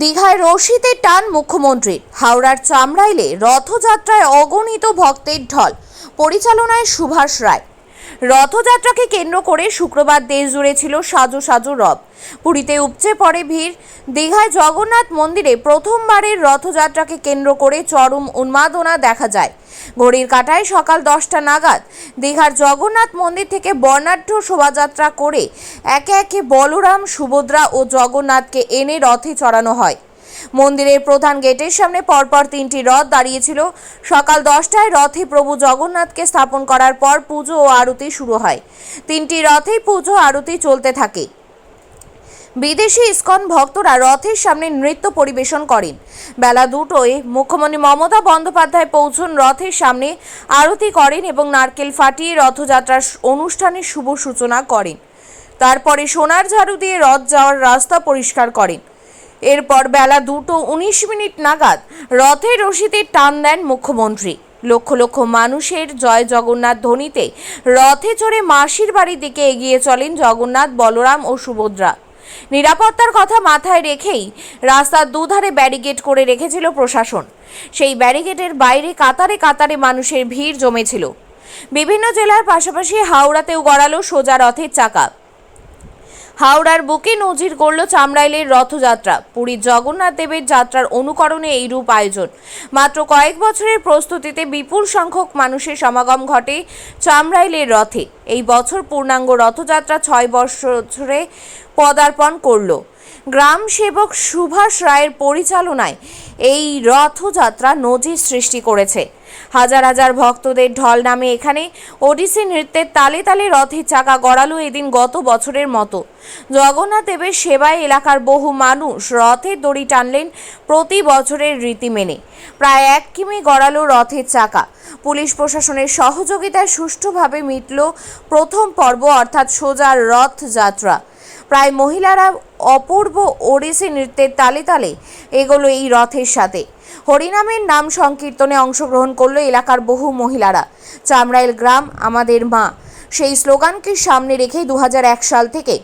দীঘায় রশিতে টান মুখ্যমন্ত্রীর। হাওড়ার চামড়াইলে রথযাত্রায় অগণিত ভক্তের ঢল। পরিচালনায় সুভাষ রায়। রথযাত্রাকে কেন্দ্র করে শুক্রবার দেশ জুড়ে ছিল সাজু সাজু রব। পুরীতে উপচে পড়ে ভিড়। দীঘায় জগন্নাথ মন্দিরে প্রথমবারের রথযাত্রাকে কেন্দ্র করে চরম উন্মাদনা দেখা যায়। ঘড়ির কাটায় সকাল দশটা নাগাদ দীঘার জগন্নাথ মন্দির থেকে বর্ণাঢ্য শোভাযাত্রা করে একে একে বলরাম, সুভদ্রা ও জগন্নাথকে এনে রথে চড়ানো হয়। মন্দিরের প্রধান গেটের সামনে পরপর তিনটি রথ দাঁড়িয়েছিল। সকাল দশটায় রথে প্রভু জগন্নাথকে স্থাপন করার পর পুজো ও আরতি শুরু হয়। তিনটি রথেই পুজো আরতি চলতে থাকে। বিদেশি ইস্কন ভক্তরা রথের সামনে নৃত্য পরিবেশন করেন। বেলা দুটোয় মুখ্যমন্ত্রী মমতা বন্দ্যোপাধ্যায় পৌঁছন রথের সামনে, আরতি করেন এবং নারকেল ফাটিয়ে রথযাত্রার অনুষ্ঠানের শুভ সূচনা করেন। তারপরে সোনার ঝাড়ু দিয়ে রথ যাওয়ার রাস্তা পরিষ্কার করেন। এরপর বেলা দুটো উনিশ মিনিট নাগাদ রথের রশিতে টান দেন মুখ্যমন্ত্রী। লক্ষ লক্ষ মানুষের জয় জগন্নাথ ধ্বনিতে রথে চড়ে মাসির বাড়ির দিকে এগিয়ে চলেন জগন্নাথ, বলরাম ও সুভদ্রা। নিরাপত্তার কথা মাথায় রেখেই রাস্তার দুধারে ব্যারিকেড করে রেখেছিল প্রশাসন। সেই ব্যারিকেডের বাইরে কাতারে কাতারে মানুষের ভিড় জমেছিল। বিভিন্ন জেলার পাশাপাশি হাওড়াতেও গড়ালো সোজা রথের চাকা। হাওড়ার বুকে নজির করল চামড়াইলের রথযাত্রা। পুরীর জগন্নাথ দেবের যাত্রার অনুকরণে এই রূপ আয়োজন। মাত্র কয়েক বছরের প্রস্তুতিতে বিপুল সংখ্যক মানুষের সমাগম ঘটে চামড়াইলের রথে। এই বছর পূর্ণাঙ্গ রথযাত্রা ছয় বছরে পদার্পণ করল। গ্রাম সেবক সুভাষ রায়ের পরিচালনায় এই রথযাত্রা নজির সৃষ্টি করেছে। হাজার হাজার ভক্তদের ঢল নামে এখানে ওডিসি নৃত্যের তালে তালে রথের চাকা গড়ালো এদিন গত বছরের মতো। জগন্নাথ দেবের সেবায় এলাকার বহু মানুষ রথের দড়ি টানলেন প্রতি বছরের রীতি মেনে। প্রায় এক কিমি গড়ালো রথের চাকা। পুলিশ প্রশাসনের সহযোগিতায় সুষ্ঠুভাবে মিটল প্রথম পর্ব অর্থাৎ সোজা রথযাত্রা। প্রায় মহিলারা অপূর্ব ওড়িশি নৃত্যের তালে তালে এগুলো এই রথের সাথে। হরিনামের নাম সংকীর্তনে অংশগ্রহণ করল এলাকার বহু মহিলারা। চামড়াইল গ্রাম, আমাদের মা। সেই স্লোগানকে সামনে রেখে দু হাজার এক সাল থেকে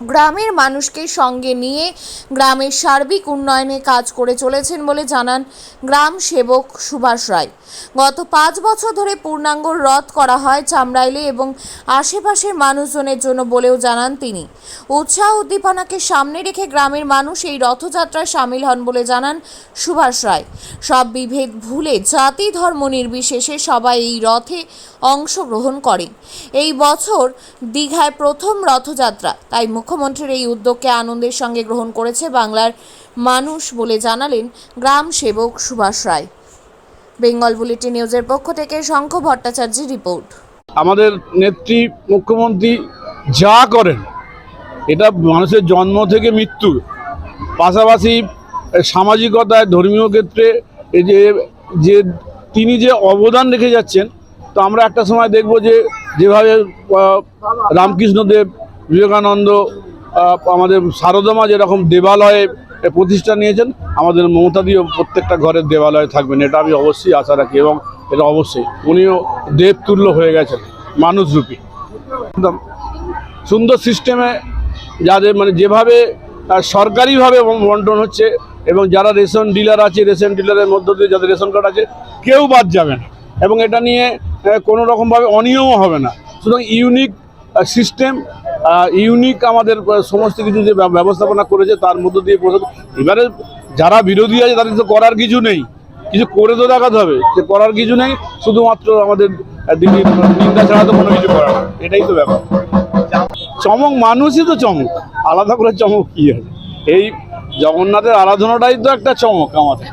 গ্রামের মানুষকে সঙ্গে নিয়ে গ্রামের সার্বিক উন্নয়নে কাজ করে চলেছেন বলে জানান গ্রাম সেবক সুভাষ রায়। গত পাঁচ বছর ধরে পূর্ণাঙ্গ রথ করা হয় চামড়াইলে এবং আশেপাশের মানুষজনের জন্য বলেও জানান তিনি। উৎসাহ উদ্দীপনাকে সামনে রেখে গ্রামের মানুষ এই রথযাত্রায় সামিল হন বলে জানান সুভাষ রায়। সব বিভেদ ভুলে জাতি ধর্ম নির্বিশেষে সবাই এই রথে অংশগ্রহণ করেন এই বছর দীঘায় প্রথম রথযাত্রা, তাই মুখ্যমন্ত্রীর এই উদ্যোগকে আনন্দের সঙ্গে গ্রহণ করেছে বাংলার মানুষ বলে জানালেন গ্রাম সেবক সুভাষ রায়। বেঙ্গল বুলেটিন নিউজের পক্ষ থেকে শঙ্খ ভট্টাচার্যের রিপোর্ট। আমাদের নেত্রী মুখ্যমন্ত্রী যা করেন, এটা মানুষের জন্ম থেকে মৃত্যু। পাশাপাশি সামাজিকতায়, ধর্মীয় ক্ষেত্রে যে যে তিনি যে অবদান রেখে যাচ্ছেন, তো আমরা একটা সময় দেখব যে যেভাবে রামকৃষ্ণদেব বিবেকানন্দ আমাদের সারদমা যেরকম দেবালয়ে প্রতিষ্ঠা নিয়েছেন, আমাদের মমতাদিও প্রত্যেকটা ঘরের দেবালয়ে থাকবেন, এটা আমি অবশ্যই আশা রাখি এবং এটা অবশ্যই। উনিও দেবতুল্য হয়ে গেছেন মানুষরূপী একদম। সুন্দর সিস্টেমে যাদের মানে যেভাবে সরকারিভাবে বন্টন হচ্ছে এবং যারা রেশন ডিলার আছে, রেশন ডিলারের মধ্য দিয়ে যাদের রেশন কার্ড আছে, কেউ বাদ যাবে না। এবং এটা নিয়ে কোনো রকমভাবে অনিয়মও হবে না। সুতরাং ইউনিক সিস্টেম ইউনিক আমাদের সমস্ত কিছু যে ব্যবস্থাপনা করেছে তার মধ্য দিয়ে এবারে যারা বিরোধী আছে তাদের তো করার কিছু নেই। কিছু করে তো দেখাতে হবে। যে করার কিছু নেই, শুধুমাত্র আমাদের দিদির নিন্দা ছাড়া তো কোনো কিছু করার। এটাই তো ব্যাপার। চমক, মানুষই তো চমক। আলাদা করে চমক কি আছে? এই জগন্নাথের আরাধনাটাই তো একটা চমক আমাদের।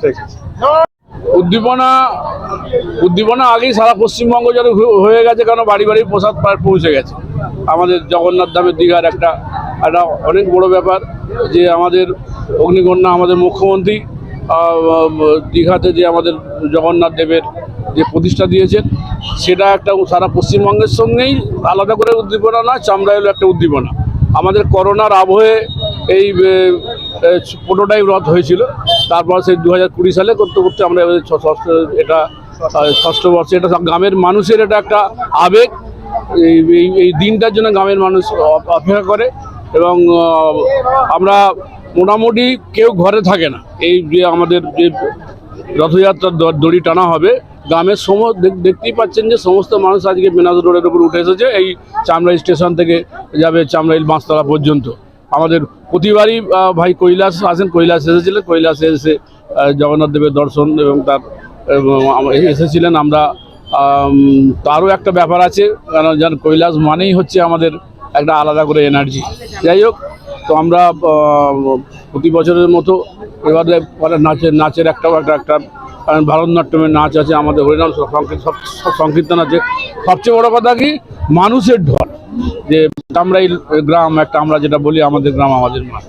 ঠিক আছে। উদ্দীপনা উদ্দীপনা আগেই সারা পশ্চিমবঙ্গ যেন হয়ে- গেছে কারণ বাড়ি বাড়ি প্রসাদ প্রায় পৌঁছে গেছে। আমাদের জগন্নাথ ধামের দীঘার একটা একটা অনেক বড় ব্যাপার, যে আমাদের অগ্নিকন্যা আমাদের মুখ্যমন্ত্রী দীঘাতে যে আমাদের জগন্নাথ দেবের যে প্রতিষ্ঠা দিয়েছেন, সেটা একটা সারা পশ্চিমবঙ্গের সঙ্গেই আলাদা করে উদ্দীপনা নয়, চামড়াইল একটা উদ্দীপনা। আমাদের করোনার আবহে এই প্রোটোটাইপ রথ হয়েছিল। তারপর সেই দু হাজার কুড়ি সালে করতে করতে আমরা ষষ্ঠ এটা ষষ্ঠ বর্ষে এটা গ্রামের মানুষের এটা একটা আবেগ। এই, এই- দিনটার জন্য গ্রামের মানুষ অপেক্ষা করে এবং আমরা মোটামুটি কেউ ঘরে থাকে না। এই যে আমাদের যে রথযাত্রার দড়ি টানা হবে, গ্রামের সম দেখ- দেখতেই পাচ্ছেন যে সমস্ত মানুষ আজকে বেনাজ রোডের উপর উঠে এসেছে। এই চামড়াই স্টেশন থেকে যাবে চামড়াইল বাঁশতলা পর্যন্ত। আমাদের প্রতিবারই ভাই কৈলাস, আসেন, কৈলাস এসেছিলেন, কৈলাসে এসে জগন্নাথ দেবের দর্শন এবং তার এসেছিলেন। আমরা তারও একটা ব্যাপার আছে, কারণ যেন কৈলাস মানেই হচ্ছে আমাদের একটা আলাদা করে এনার্জি যাই হোক, তো আমরা প্রতি বছরের মতো এবারে নাচের নাচের একটা একটা একটা ভারতনাট্যমের নাচ আছে, আমাদের হরিনাম সব সংকীর্তন আছে। সবচেয়ে বড় কথা কি, মানুষের ঢল। যে তামরাই গ্রাম একটা আমরা যেটা বলি আমাদের গ্রাম আমাদের মা